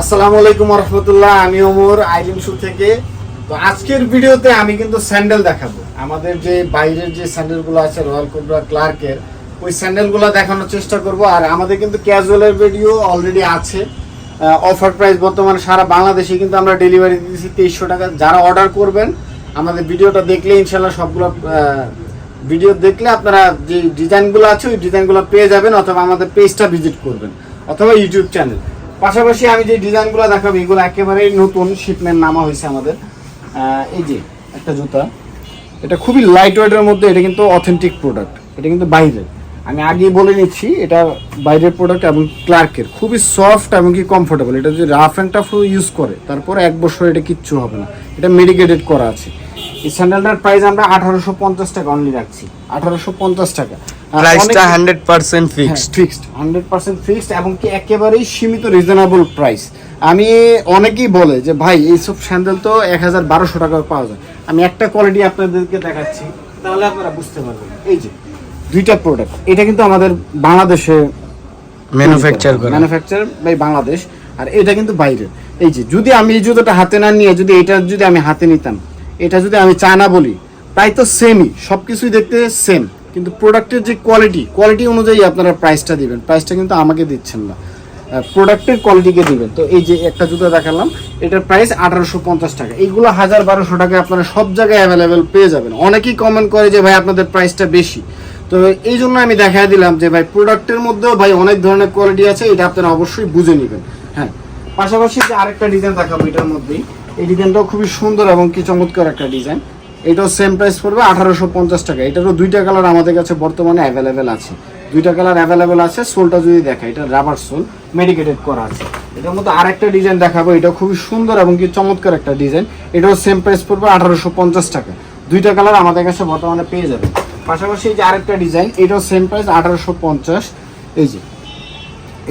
আসসালামু আলাইকুম রহমতুল্লাহ আমি ওমর আইলিম শু থেকে। তো আজকের ভিডিওতে আমি কিন্তু স্যান্ডেল দেখাবো। আমাদের যে বাইরের যে স্যান্ডেলগুলো আছে রয়্যাল কোবরা ক্লার্কের, ওই স্যান্ডেলগুলো দেখানোর চেষ্টা করব। আর আমাদের কিন্তু ক্যাজুয়ালের ভিডিও অলরেডি আছে। অফার প্রাইস বর্তমানে সারা বাংলাদেশে কিন্তু আমরা ডেলিভারি দিচ্ছি তেইশশো টাকা। যারা অর্ডার করবেন, আমাদের ভিডিওটা দেখলে ইনশাল্লাহ সবগুলো ভিডিও দেখলে আপনারা যে ডিজাইনগুলো আছে, ওই ডিজাইনগুলো পেয়ে যাবেন, অথবা আমাদের পেজটা ভিজিট করবেন, অথবা ইউটিউব চ্যানেল পাশাপাশি আমি যে ডিজাইনগুলো দেখাবো, এগুলো একেবারেই নতুন শিপমেন্ট নামা হয়েছে আমাদের। এই যে একটা জুতা, এটা খুবই লাইট ওয়েটের মধ্যে, এটা কিন্তু অথেন্টিক প্রোডাক্ট এটা কিন্তু বাইরের। আমি আগেই বলে নিচ্ছি, এটা বাইরের প্রোডাক্ট এবং ক্লার্কের খুবই সফট এবং কি কমফোর্টেবল এটা যদি রাফ অ্যান্ড টাফ ইউজ করে, তারপর এক বছর এটা কিচ্ছু হবে না। এটা মেডিকেটেড করা আছে। এই স্যান্ডেলটার প্রাইস আমরা আঠারোশো পঞ্চাশ টাকা অনলি রাখছি। আঠারোশো পঞ্চাশ টাকা। প্রাইসটা অনেক- hundred percent fixed fixed hundred percent fixed এবং কি একেবারেই সীমিত রিজনেবল প্রাইস আমি অনেকেই বলে যে ভাই এইসব স্যান্ডেল তো এক হাজার বারোশো টাকা পাওয়া যায়। আমি একটা কোয়ালিটি আপনাদেরকে দেখাচ্ছি তাহলে আপনারা বুঝতে পারবেন। এই যে দুইটা প্রোডাক্ট এটা কিন্তু আমাদের বাংলাদেশে ম্যানুফ্যাকচার করে। ম্যানুফ্যাকচার বাই বাংলাদেশ আর এটা কিন্তু বাইরের এই যে যদি আমি এই জুতোটা হাতে না নিয়ে যদি এটা যদি আমি হাতে নিতাম এটা যদি আমি চায়না বলি তাই তো সেমই সব কিছুই দেখতে সেম কিন্তু প্রোডাক্টের যে কোয়ালিটি কোয়ালিটি অনুযায়ী আপনারা প্রাইসটা দিবেন। প্রাইসটা কিন্তু আমাকে দিচ্ছেন না। প্রোডাক্টের কোয়ালিটিকে দিবেন। তো এই যে একটা জুতো দেখালাম, এটার প্রাইস আঠারোশো পঞ্চাশ টাকা। এইগুলো হাজার বারোশো টাকা আপনারা সব জায়গায় অ্যাভেলেবেল পেয়ে যাবেন। অনেকেই কমেন্ট করে যে, ভাই, আপনাদের প্রাইসটা বেশি। তো এই জন্য আমি দেখা দিলাম যে, ভাই প্রোডাক্টের মধ্যেও, ভাই, অনেক ধরনের কোয়ালিটি আছে। এটা আপনারা অবশ্যই বুঝে নেবেন। হ্যাঁ। পাশাপাশি যে আরেকটা ডিজাইন দেখাবো এটার মধ্যেই, এই ডিজাইনটাও খুবই সুন্দর এবং কি চমৎকার একটা ডিজাইন এটাও সেম প্রাইস পড়বে আঠারোশো পঞ্চাশ টাকা। এটারও দুইটা কালার আমাদের কাছে বর্তমানে অ্যাভেলেবেল আছে। দুইটা কালার অ্যাভেলেবেল আছে, সোলটা যদি দেখা, এটা রাবার সোল মেডিকেটেড করা আছে। এটার মধ্যে আরেকটা ডিজাইন দেখাবো এটা খুবই সুন্দর এবং কি চমৎকার একটা ডিজাইন এটাও সেম প্রাইস পড়বে আঠারোশো পঞ্চাশ টাকা। দুইটা কালার আমাদের কাছে বর্তমানে পেয়ে যাবে। পাশাপাশি এই যে আরেকটা ডিজাইন এটাও সেম প্রাইস আঠারোশো পঞ্চাশ। এই যে,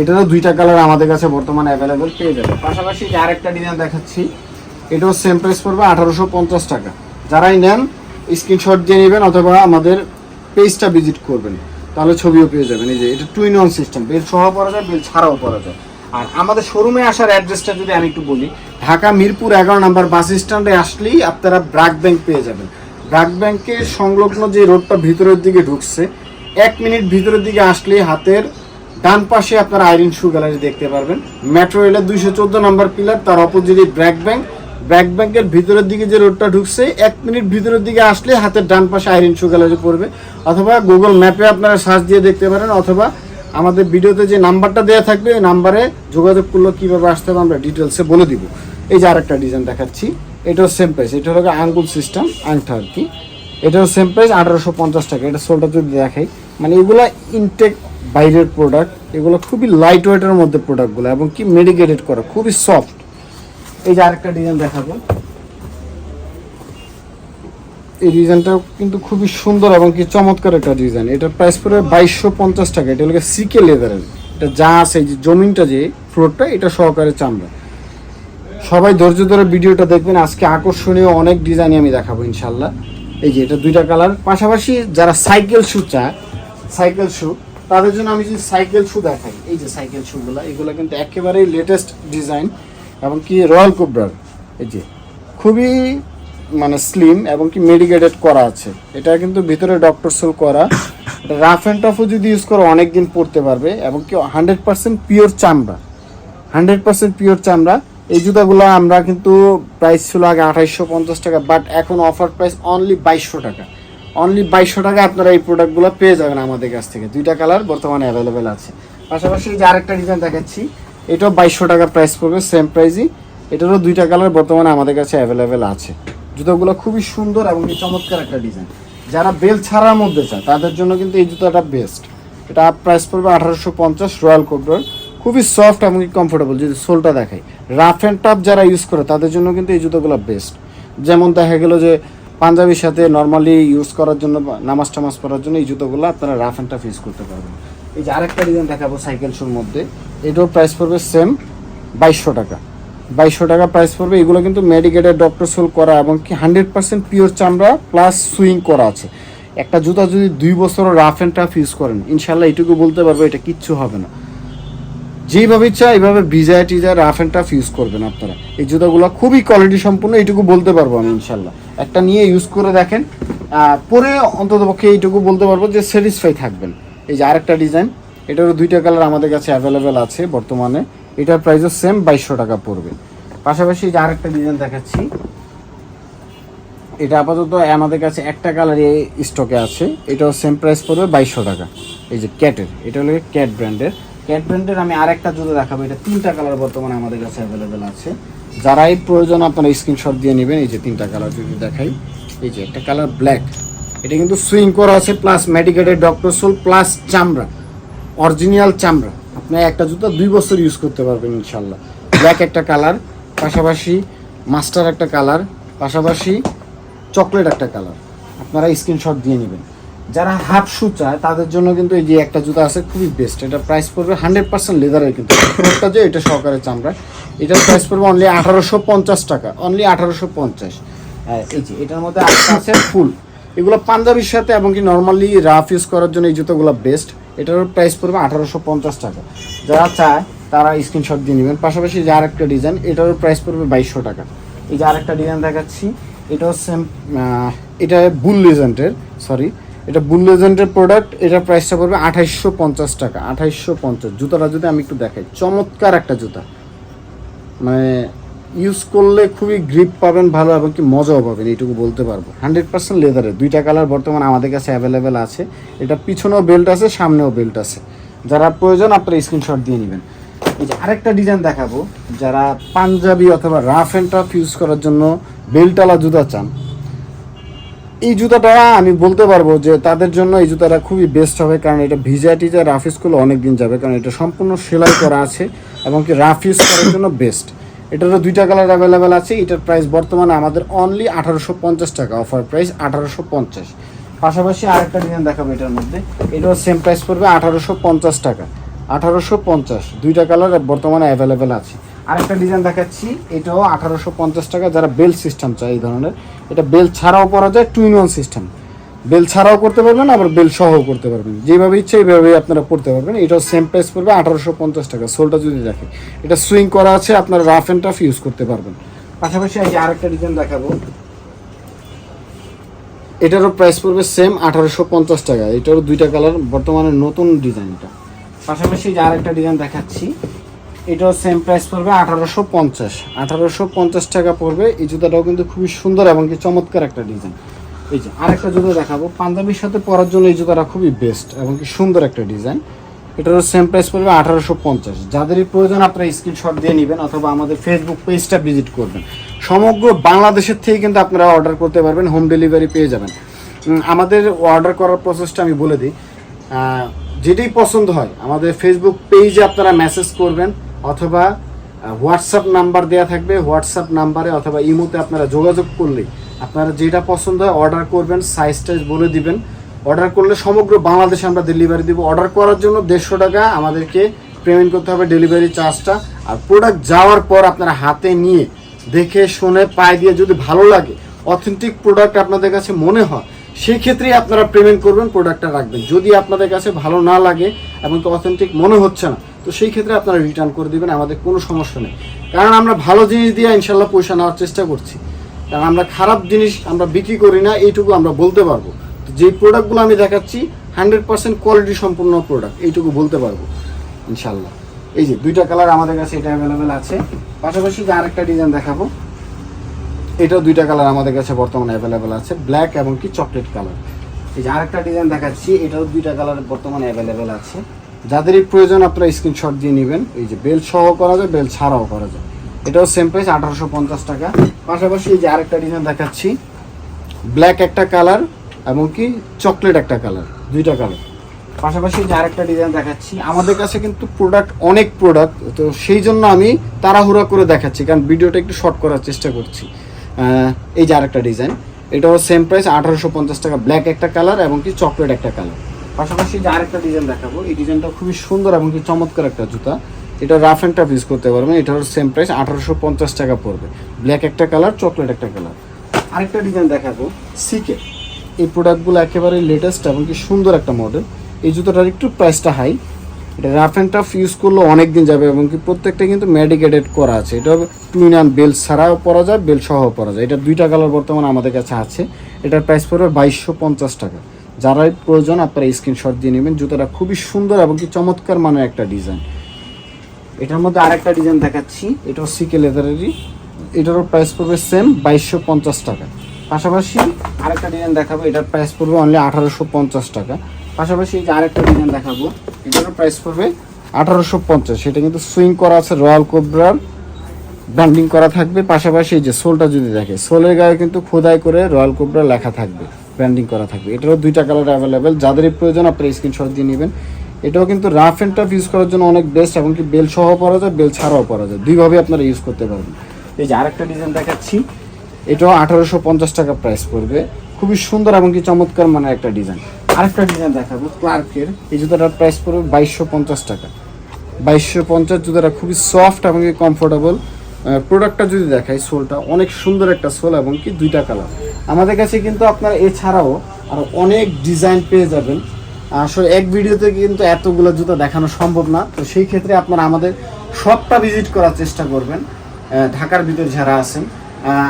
এটারও দুইটা কালার আমাদের কাছে বর্তমানে অ্যাভেলেবেল পেয়ে যাবে। পাশাপাশি যে আরেকটা ডিজাইন দেখাচ্ছি, এটাও সেম প্রাইস পড়বে আঠারোশো পঞ্চাশ টাকা। যারাই নেন স্ক্রিনশট দিয়ে নেবেন অথবা আমাদের পেজটা ভিজিট করবেন। তাহলে ছবিও পেয়ে যাবেন। এই যে, এটা two in one system belt সহ পরা যায়, বেল ছাড়াও পরা যায়। আর আমাদের শোরুমে আসার অ্যাড্রেসটা যদি আমি একটু বলি, ঢাকা মিরপুর এগারো নাম্বার বাস স্ট্যান্ডে আসলেই আপনারা ব্রাক ব্যাংক পেয়ে যাবেন। ব্রাক ব্যাংকের সংলগ্ন যে রোডটা ভিতরের দিকে ঢুকছে, এক মিনিট ভিতরের দিকে আসলেই হাতের ডান পাশে আপনারা আইরিন শু গ্যালারি দেখতে পারবেন। মেট্রো রেলের দুইশো চোদ্দ নম্বর পিলার তার অপোজিটে ব্র্যাক ব্যাংক। ব্র্যাক ব্যাংকের ভিতরের দিকে যে রোডটা ঢুকছে, এক মিনিট ভিতরের দিকে আসলে হাতের ডান পাশে আইরিন শু পড়বে। অথবা গুগল ম্যাপে আপনারা সার্চ দিয়ে দেখতে পারেন, অথবা আমাদের ভিডিওতে যে নাম্বারটা দেওয়া থাকবে, ওই নাম্বারে যোগাযোগ করলে কীভাবে আসতে হবে আমরা ডিটেলসে বলে দিব। এই যে আরেকটা ডিজাইন দেখাচ্ছি, এটাও সেম প্রাইস এটা হলো আঙ্গুল সিস্টেম আংটা আর কি। এটাও সেম প্রাইস আঠারোশো পঞ্চাশ টাকা। এটা সোলটা যদি দেখাই মানে এগুলো ইনটেক বাইরের প্রোডাক্ট এগুলো খুবই লাইট ওয়েটের মধ্যে প্রোডাক্টগুলো এবং কি মেডিকেটেড করা, খুবই সফট এই যে আরেকটা ডিজাইন দেখাবো। এই ডিজাইনটাও কিন্তু খুবই সুন্দর এবং কি চমৎকার একটা ডিজাইন এটার প্রাইস পড়বে বাইশশো পঞ্চাশ টাকা। এটা হলো সিকে লেদারের এটা যা আছে যে জমিনটা যে ফ্লোরটা এটা সহকারে চামড়া। সবাই ধৈর্য ধরে ভিডিওটা দেখবেন। আজকে আকর্ষণীয় অনেক ডিজাইনই আমি দেখাবো ইনশাল্লাহ এই যে এটা দুইটা কালার পাশাপাশি যারা সাইকেল শ্যু চায় সাইকেল শ্যু তাদের জন্য আমি যদি সাইকেল শ্যু দেখাই, এই যে সাইকেল শুগুলো এগুলো কিন্তু একেবারেই লেটেস্ট ডিজাইন এবং কি রয়্যাল কোবরার এই যে, খুবই মানে স্লিম এবং কি মেডিকেটেড করা আছে। এটা কিন্তু ভিতরে ডক্টর সোল করা। রাফ অ্যান্ড টাফও যদি ইউজ করো অনেক দিন পরতে পারবে এবং কি হান্ড্রেড পার্সেন্ট পিওর চামড়া। হান্ড্রেড পার্সেন্ট পিওর চামড়া। এই জুতাগুলো আমরা কিন্তু প্রাইস ছিল আগে আঠাইশশো পঞ্চাশ টাকা বাট এখন অফার প্রাইস অনলি বাইশশো টাকা। অনলি বাইশশো টাকা আপনারা এই প্রোডাক্টগুলো পেয়ে যাবেন আমাদের কাছ থেকে। দুইটা কালার বর্তমানে অ্যাভেলেবেল আছে। পাশাপাশি যে আরেকটা ডিজাইন দেখাচ্ছি এটাও বাইশশো টাকা প্রাইস পড়বে সেম প্রাইসই এটারও দুইটা কালার বর্তমানে আমাদের কাছে অ্যাভেলেবেল আছে। জুতোগুলো খুবই সুন্দর এবং চমৎকার একটা ডিজাইন যারা বেল ছাড়ার মধ্যে চায় তাদের জন্য কিন্তু এই জুতাটা বেস্ট এটা প্রাইস পড়বে আঠারোশো পঞ্চাশ রয়্যাল কোবরার খুবই সফট এবং কমফোর্টেবল যদি সোলটা দেখাই। রাফ অ্যান্ড টাফ যারা ইউজ করে, তাদের জন্য কিন্তু এই জুতোগুলো বেস্ট যেমন দেখা গেল যে, পাঞ্জাবির সাথে নর্মালি ইউজ করার জন্য নামাজ টামাজ পড়ার জন্য এই জুতোগুলো আপনারা রাফ অ্যান্ড টাফ ইউজ করতে পারবেন। এই যে আরেকটা ডিজাইন দেখাবো সাইকেল শুর মধ্যে। এটাও প্রাইস পড়বে সেম বাইশশো টাকা। বাইশশো টাকা প্রাইস পড়বে। এগুলো কিন্তু মেডিকেটেড ডক্টর সোল করা এবং কি হান্ড্রেড পার্সেন্ট পিওর চামড়া প্লাস সুইং করা আছে। একটা জুতা যদি দুই বছরও রাফ অ্যান্ড টাফ ইউজ করেন ইনশাল্লাহ এটুকু বলতে পারব এটা কিচ্ছু হবে না। যেইভাবে ইচ্ছা এইভাবে ভিজা টিজা রাফ অ্যান্ড টাফ ইউজ করবেন আপনারা। এই জুতাগুলো খুবই কোয়ালিটি সম্পূর্ণ এইটুকু বলতে পারব আমি ইনশাল্লাহ একটা নিয়ে ইউজ করে দেখেন। পরে অন্তত পক্ষে এইটুকু বলতে পারব যে স্যাটিসফাই থাকবেন। এই যে আরেকটা ডিজাইন, এটারও দুইটা কালার আমাদের কাছে অ্যাভেলেবেল আছে বর্তমানে। এটার প্রাইসও সেম বাইশশো টাকা পড়বে। পাশাপাশি এই যে আরেকটা ডিজাইন দেখাচ্ছি। এটা আপাতত আমাদের কাছে একটা কালার স্টকে আছে। এটাও সেম প্রাইস পড়বে বাইশশো টাকা। এই যে ক্যাটের এটা হলো ক্যাট ব্র্যান্ডের ক্যাট ব্র্যান্ডের আমি আরেকটা জুতো দেখাবো। এটা তিনটা কালার বর্তমানে আমাদের কাছে অ্যাভেলেবেল আছে। যারাই প্রয়োজন আপনারা স্ক্রিনশট দিয়ে নেবেন। এই যে তিনটা কালার যদি দেখাই। এই যে একটা কালার ব্ল্যাক এটা কিন্তু সুইং করা আছে plus medicated doctor sole plus চামড়া অরিজিনাল চামড়া। আপনি একটা জুতো দুই বছর ইউজ করতে পারবেন ইনশাল্লাহ। ব্ল্যাক একটা কালার পাশাপাশি মাস্টার একটা কালার পাশাপাশি চকলেট একটা কালার আপনারা স্ক্রিনশট দিয়ে নেবেন। যারা হাফ শু চায়, তাদের জন্য কিন্তু এই যে একটা জুতো আছে খুবই বেস্ট এটা প্রাইস পড়বে হান্ড্রেড পার্সেন্ট লেদারের কিন্তু। যে এটা সহকারে চামড়া। এটার প্রাইস পড়বে অনলি আঠারোশো পঞ্চাশ টাকা। অনলি আঠারোশো পঞ্চাশ। হ্যাঁ এই যে এটার মধ্যে আছে ফুল এগুলো পাঞ্জাবির সাথে এবং কি নর্মালি রাফ ইউজ করার জন্য এই জুতোগুলো বেস্ট এটার প্রাইস পড়বে আঠারোশো পঞ্চাশ টাকা। যারা চায়, তারা স্ক্রিনশট দিয়ে নেবেন। পাশাপাশি যে আরেকটা ডিজাইন এটারও প্রাইস পড়বে বাইশশো টাকা। এই যে আরেকটা ডিজাইন দেখাচ্ছি, এটাও সেম এটা বুল লেজেন্টের সরি এটা বুল লেজেন্টের প্রোডাক্ট এটার প্রাইসটা পড়বে আঠাইশশো পঞ্চাশ টাকা। আঠাইশশো পঞ্চাশ। জুতোটা যদি আমি একটু দেখাই, চমৎকার একটা জুতা। মানে ইউজ করলে খুবই গ্রিপ পাবেন, ভালো এবং কি মজাও পাবেন, এইটুকু বলতে পারব। হান্ড্রেড পার্সেন্ট লেদারের দুইটা কালার বর্তমানে আমাদের কাছে অ্যাভেলেবেল আছে। এটা পিছনেও বেল্ট আছে, সামনেও বেল্ট আছে। যারা প্রয়োজন আপনারা স্ক্রিনশট দিয়ে নেবেন। এই যে আরেকটা ডিজাইন দেখাবো, যারা পাঞ্জাবি অথবা রাফ অ্যান্ড টাফ ইউজ করার জন্য বেল্টওয়ালা জুতা চান। এই জুতাটা আমি বলতে পারব যে তাদের জন্য এই জুতাটা খুবই বেস্ট হবে, কারণ এটা ভিজা টিজা রাফ ইউজ করলে অনেক দিন যাবে, কারণ এটা সম্পূর্ণ সেলাই করা আছে এবং কি রাফ ইউজ করার জন্য বেস্ট এটারও দুইটা কালার অ্যাভেলেবেল আছে, এটার প্রাইস বর্তমানে আমাদের অনলি আঠারোশো পঞ্চাশ টাকা অফার প্রাইস আঠারোশো পঞ্চাশ। পাশাপাশি আরেকটা ডিজাইন দেখাবো এটার মধ্যে, এটাও সেম প্রাইস পড়বে আঠারোশো পঞ্চাশ টাকা। আঠারোশো পঞ্চাশ, দুইটা কালার বর্তমানে অ্যাভেলেবেল আছে। আরেকটা ডিজাইন দেখাচ্ছি, এটাও আঠারোশো পঞ্চাশ টাকা, যারা বেল সিস্টেম চায় এই ধরনের, এটা বেল ছাড়াও পরা যায় two in one system belt ছাড়াও করতে পারবেন আবার বেল সহও করতে পারবেন। যেভাবে ইচ্ছে এইভাবেই আপনারা পড়তে পারবেন। এটাও সেম প্রাইস পড়বে আঠারোশো পঞ্চাশ টাকা সোলটা যদি দেখে। এটা সুইং করা আছে আপনারা রাফ অ্যান্ড টাফ ইউজ করতে পারবেন। পাশাপাশি যে আরেকটা ডিজাইন দেখাবো। এটারও প্রাইস পড়বে সেম আঠারোশো পঞ্চাশ টাকা। এটারও দুইটা কালার বর্তমানে নতুন ডিজাইনটা পাশাপাশি যে আরেকটা ডিজাইন দেখাচ্ছি। এটাও সেম প্রাইস পড়বে আঠারোশো পঞ্চাশ। আঠারোশো পঞ্চাশ টাকা পড়বে। এই জুতাটাও কিন্তু খুবই সুন্দর এবং কি চমৎকার একটা ডিজাইন এই যে আরেকটা জুতো দেখাবো। পাঞ্জাবির সাথে পরার জন্য এই জুতাটা খুবই বেস্ট এবং কি সুন্দর একটা ডিজাইন এটারও সেম প্রাইস পড়বে আঠারোশো পঞ্চাশ। যাদেরই প্রয়োজন আপনারা স্ক্রিনশট দিয়ে নেবেন অথবা আমাদের ফেসবুক পেজটা ভিজিট করবেন। সমগ্র বাংলাদেশের থেকে কিন্তু আপনারা অর্ডার করতে পারবেন হোম ডেলিভারি পেয়ে যাবেন। আমাদের অর্ডার করার প্রসেসটা আমি বলে দিই। যেটাই পছন্দ হয়, আমাদের ফেসবুক পেজে আপনারা মেসেজ করবেন অথবা হোয়াটসঅ্যাপ নাম্বার দেওয়া থাকবে। হোয়াটসঅ্যাপ নাম্বারে অথবা ইমোতে আপনারা যোগাযোগ করলে আপনারা যেটা পছন্দ হয় অর্ডার করবেন সাইজ টাইজ বলে দিবেন। অর্ডার করলে সমগ্র বাংলাদেশে আমরা ডেলিভারি দিব। অর্ডার করার জন্য দেড়শো টাকা আমাদেরকে পেমেন্ট করতে হবে ডেলিভারি চার্জটা আর প্রোডাক্ট যাওয়ার পর আপনারা হাতে নিয়ে দেখে, শুনে, পায়ে দিয়ে যদি ভালো লাগে অথেন্টিক প্রোডাক্ট আপনাদের কাছে মনে হয় সেই ক্ষেত্রেই আপনারা পেমেন্ট করবেন প্রোডাক্টটা রাখবেন। যদি আপনাদের কাছে ভালো না লাগে এবং অথেন্টিক মনে হচ্ছে না তো সেই ক্ষেত্রে আপনারা রিটার্ন করে দিবেন, আমাদের কোনো সমস্যা নেই। কারণ আমরা ভালো জিনিস দিয়ে ইনশাল্লাহ পয়সা নেওয়ার চেষ্টা করছি। কারণ আমরা খারাপ জিনিস আমরা বিক্রি করি না, এইটুকু আমরা বলতে পারব। তো যে প্রোডাক্টগুলো আমি দেখাচ্ছি হান্ড্রেড পার্সেন্ট কোয়ালিটি সম্পূর্ণ প্রোডাক্ট এইটুকু বলতে পারব ইনশাল্লাহ এই যে, দুইটা কালার আমাদের কাছে এটা অ্যাভেলেবেল আছে। পাশাপাশি যে আরেকটা ডিজাইন দেখাবো, এটাও দুইটা কালার আমাদের কাছে বর্তমানে অ্যাভেলেবেল আছে ব্ল্যাক এবং কি চকলেট কালার এই যে আরেকটা ডিজাইন দেখাচ্ছি, এটাও দুইটা কালার বর্তমানে অ্যাভেলেবেল আছে। যাদেরই প্রয়োজন আপনারা স্ক্রিনশট দিয়ে নেবেন। এই যে বেল সহ করা যায় বেল ছাড়াও করা যায়। এটাও সেম প্রাইস আঠারোশো পঞ্চাশ টাকা। পাশাপাশি এই যে আরেকটা ডিজাইন দেখাচ্ছি। ব্ল্যাক একটা কালার এবং কি চকলেট একটা কালার দুইটা কালার পাশাপাশি যে আরেকটা ডিজাইন দেখাচ্ছি। আমাদের কাছে কিন্তু প্রোডাক্ট অনেক প্রোডাক্ট তো সেই জন্য আমি তাড়াহুড়া করে দেখাচ্ছি, কারণ ভিডিওটা একটু শর্ট করার চেষ্টা করছি। এই যে আরেকটা ডিজাইন এটাও সেম প্রাইস আঠারোশো পঞ্চাশ টাকা। ব্ল্যাক একটা কালার এবং কি চকলেট একটা কালার পাশাপাশি যে আরেকটা ডিজাইন দেখাবো, এই ডিজাইনটা খুবই সুন্দর এবং কি চমৎকার একটা জুতা। এটা রাফ অ্যান্ড টাফ ইউজ করতে পারবেন এটার সেম প্রাইস আঠারোশো পঞ্চাশ টাকা পড়বে। ব্ল্যাক একটা কালার চকলেট একটা কালার আরেকটা ডিজাইন দেখাবো সিকে এই প্রোডাক্টগুলো একেবারে লেটেস্ট এবং কি সুন্দর একটা মডেল এই জুতোটার একটু প্রাইসটা হাই এটা রাফ অ্যান্ড টাফ ইউজ করলে অনেক দিন যাবে এবং কি প্রত্যেকটা কিন্তু মেডিকেটেড করা আছে। এটা টুইন অ্যান্ড বেল ছাড়াও পরা যায় বেল সহ পরা যায়। এটা দুইটা কালার বর্তমানে আমাদের কাছে আছে। এটার প্রাইস পড়বে বাইশশো পঞ্চাশ টাকা। যারাই প্রয়োজন আপনারা স্ক্রিনশট দিয়ে নেবেন। জুতোটা খুবই সুন্দর এবং কি চমৎকার মানের একটা ডিজাইন এটার মধ্যে আরেকটা ডিজাইন দেখাচ্ছি। এটাও সিকে লেদারেরই এটারও প্রাইস পড়বে সেম বাইশশো পঞ্চাশ টাকা। পাশাপাশি আরেকটা ডিজাইন দেখাবো। এটার প্রাইস পড়বে অনলি আঠারোশো পঞ্চাশ টাকা। পাশাপাশি এই যে আরেকটা ডিজাইন দেখাবো। এটারও প্রাইস পড়বে আঠারোশো পঞ্চাশ। সেটা কিন্তু সুইং করা আছে রয়্যাল কোবরার ব্র্যান্ডিং করা থাকবে। পাশাপাশি এই যে সোলটা যদি দেখে, সোলের গায়ে কিন্তু খোদাই করে রয়্যাল কোবরা লেখা থাকবে। ব্র্যান্ডিং করা থাকবে। এটারও দুইটা কালার অ্যাভেলেবেল যাদেরই প্রয়োজন আপনারা স্ক্রিনশট দিয়ে নেবেন। এটাও কিন্তু রাফ অ্যান্ড টাফ ইউজ করার জন্য অনেক বেস্ট এমনকি বেল সহ পরা যায় বেল ছাড়াও পরা যায়। দুইভাবে আপনারা ইউজ করতে পারবেন। এই যে আরেকটা ডিজাইন দেখাচ্ছি। এটাও আঠারোশো পঞ্চাশ টাকা প্রাইস পড়বে। খুবই সুন্দর এবং কি চমৎকার মানের একটা ডিজাইন আরেকটা ডিজাইন দেখাবো ক্লার্কের এই জুতাটার প্রাইস পড়বে বাইশশো পঞ্চাশ টাকা। বাইশশো পঞ্চাশ জুতোটা খুবই সফট এবং কি কমফোর্টেবল প্রোডাক্টটা যদি দেখাই, সোলটা, অনেক সুন্দর একটা সোল এবং কি দুইটা কালার আমাদের কাছে কিন্তু আপনারা এছাড়াও আরও অনেক ডিজাইন পেয়ে যাবেন। আসলে এক ভিডিওতে কিন্তু এতগুলো জুতা দেখানো সম্ভব না। তো সেই ক্ষেত্রে আপনারা আমাদের শপটা ভিজিট করার চেষ্টা করবেন। ঢাকার ভিতরে যারা আছেন।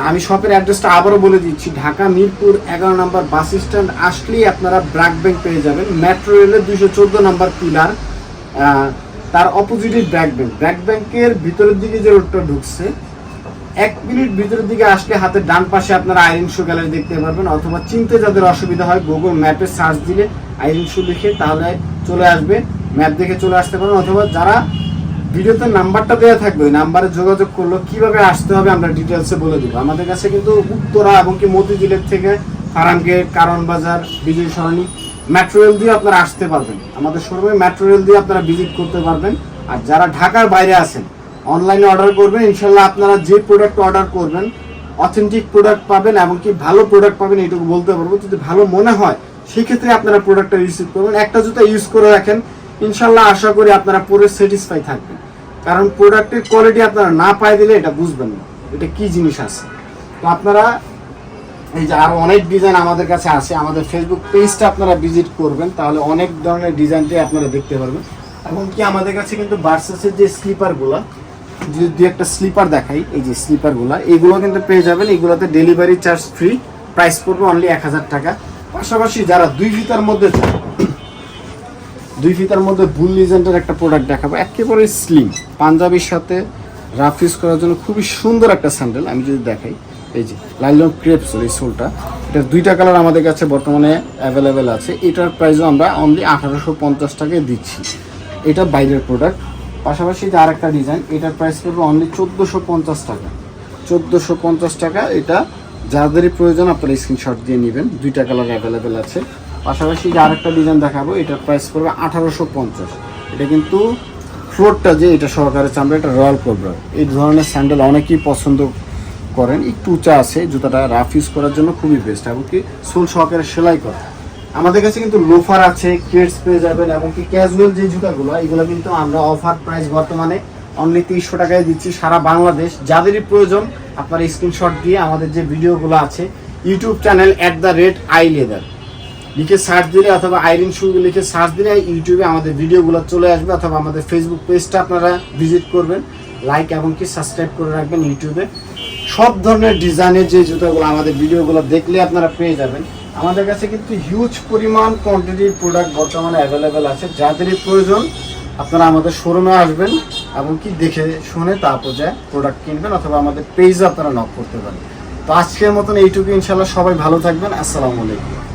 আমি শপের অ্যাড্রেসটা আবারও বলে দিচ্ছি। ঢাকা মিরপুর এগারো নম্বর বাস স্ট্যান্ড আসলেই আপনারা ব্র্যাক ব্যাংক পেয়ে যাবেন। মেট্রো রেলের দুশো চোদ্দ নম্বর পিলার তার অপোজিটে ব্র্যাক ব্যাংক ব্র্যাক ব্যাংকের ভিতরের দিকে যে রোডটা ঢুকছে এক মিনিট ভিতরের দিকে আসলে হাতের ডান পাশে আপনারা আইরিন শো গ্যালারি দেখতে পারবেন, অথবা চিনতে যাদের অসুবিধা হয় গুগল ম্যাপে সার্চ দিলে আইরিন শো লিখে তাহলে চলে আসবে ম্যাপ দেখে চলে আসতে পারেন, অথবা যারা ভিডিওতে নাম্বারটা দেওয়া থাকবে, ওই নাম্বারে যোগাযোগ করল, কীভাবে আসতে হবে আমরা ডিটেলসে বলে দেবো। আমাদের কাছে কিন্তু উত্তরা এবং কি মতিঝিলের থেকে ফারামগেট কারণ বাজার বিজয় সরণি মেট্রো রেল দিয়ে আপনারা আসতে পারবেন। আমাদের শোরুমে মেট্রো রেল দিয়ে আপনারা ভিজিট করতে পারবেন। আর যারা ঢাকার বাইরে আছেন অনলাইনে অর্ডার করবেন। ইনশাল্লাহ আপনারা যে প্রোডাক্ট অর্ডার করবেন অথেন্টিক প্রোডাক্ট পাবেন এমনকি ভালো প্রোডাক্ট পাবেন, এইটুকু বলতে পারব। যদি ভালো মনে হয়, সেক্ষেত্রে আপনারা প্রোডাক্টটা রিসিভ করবেন। একটা জুতা ইউজ করে রাখেন, ইনশাল্লাহ আশা করি আপনারা পরে স্যাটিসফাই থাকবেন। কারণ প্রোডাক্টের কোয়ালিটি আপনারা না পাই দিলে এটা বুঝবেন না, এটা কি জিনিস আছে। তো আপনারা, এই যে আরও অনেক ডিজাইন আমাদের কাছে আছে, আমাদের ফেসবুক পেজটা আপনারা ভিজিট করবেন, তাহলে অনেক ধরনের ডিজাইনটাই আপনারা দেখতে পারবেন। এবং কি আমাদের কাছে কিন্তু ভার্সেসের যে স্লিপারগুলো যদি একটা স্লিপার দেখাই, এই যে স্লিপারগুলো, এগুলো কিন্তু পেয়ে যাবেন, এগুলোতে ডেলিভারি চার্জ ফ্রি প্রাইস পড়বে অনলি এক হাজার টাকা। পাশাপাশি যারা দুই ফিতার মধ্যে, দুই ফিতার মধ্যে বুল লিজেন্ডের একটা প্রোডাক্ট দেখাবো, একেবারে স্লিম পাঞ্জাবির সাথে রাফ ইউজ করার জন্য খুবই সুন্দর একটা স্যান্ডেল আমি যদি দেখাই, এই যে লাইলন ক্রেপস এই সোলটা এটার দুইটা কালার আমাদের কাছে বর্তমানে অ্যাভেলেবেল আছে, এটার প্রাইসও আমরা অনলি আঠারোশো পঞ্চাশ টাকায় দিচ্ছি। এটা বাইরের প্রোডাক্ট পাশাপাশি যে আরেকটা ডিজাইন এটার প্রাইস পড়বে অনলি চোদ্দোশো পঞ্চাশ টাকা। চোদ্দোশো পঞ্চাশ টাকা, এটা যাদেরই প্রয়োজন আপনারা স্ক্রিনশট দিয়ে নেবেন, দুইটা কালার অ্যাভেলেবেল আছে। পাশাপাশি যে আরেকটা ডিজাইন দেখাবো, এটার প্রাইস পড়বে আঠারোশো পঞ্চাশ। এটা কিন্তু ফ্লোরটা যে এটা সহকারে চামড়া, এটা রয়্যাল কোবরা এই ধরনের স্যান্ডেল অনেকেই পছন্দ করেন। একটু উঁচা আছে, জুতাটা রাফ ইউজ করার জন্য খুবই বেস্ট এমনকি সোল সহকারে সেলাই করা। আমাদের কাছে কিন্তু লোফার আছে কেটস পেয়ে যাবেন এমনকি ক্যাজুয়াল যে জুতাগুলো, এগুলো কিন্তু আমরা অফার প্রাইস বর্তমানে অনলি তিনশো টাকায় দিচ্ছি সারা বাংলাদেশ। যাদেরই প্রয়োজন, আপনার স্ক্রিনশট দিয়ে আমাদের যে ভিডিওগুলো আছে, YouTube channel at the rate I leather লিখে সার্চ দিলে অথবা আইরিন শু লিখে সার্চ দিলে ইউটিউবে আমাদের ভিডিওগুলো চলে আসবে অথবা আমাদের ফেসবুক পেজটা আপনারা ভিজিট করবেন। লাইক এবং কি সাবস্ক্রাইব করে রাখবেন ইউটিউবে। সব ধরনের ডিজাইনের যে জুতোগুলো, আমাদের ভিডিওগুলো দেখলে আপনারা পেয়ে যাবেন। আমাদের কাছে কিন্তু হিউজ পরিমাণ কোয়ান্টিটির প্রোডাক্ট বর্তমানে অ্যাভেলেবেল আছে যাদেরই প্রয়োজন, আপনারা আমাদের শোরুমে আসবেন এবং কি দেখে শুনে তারপর যায় প্রোডাক্ট কিনবেন অথবা আমাদের পেজে আপনারা নক করতে পারেন। তো আজকের মতন এইটুকু ইনশাল্লাহ সবাই ভালো থাকবেন। আসসালামু আলাইকুম।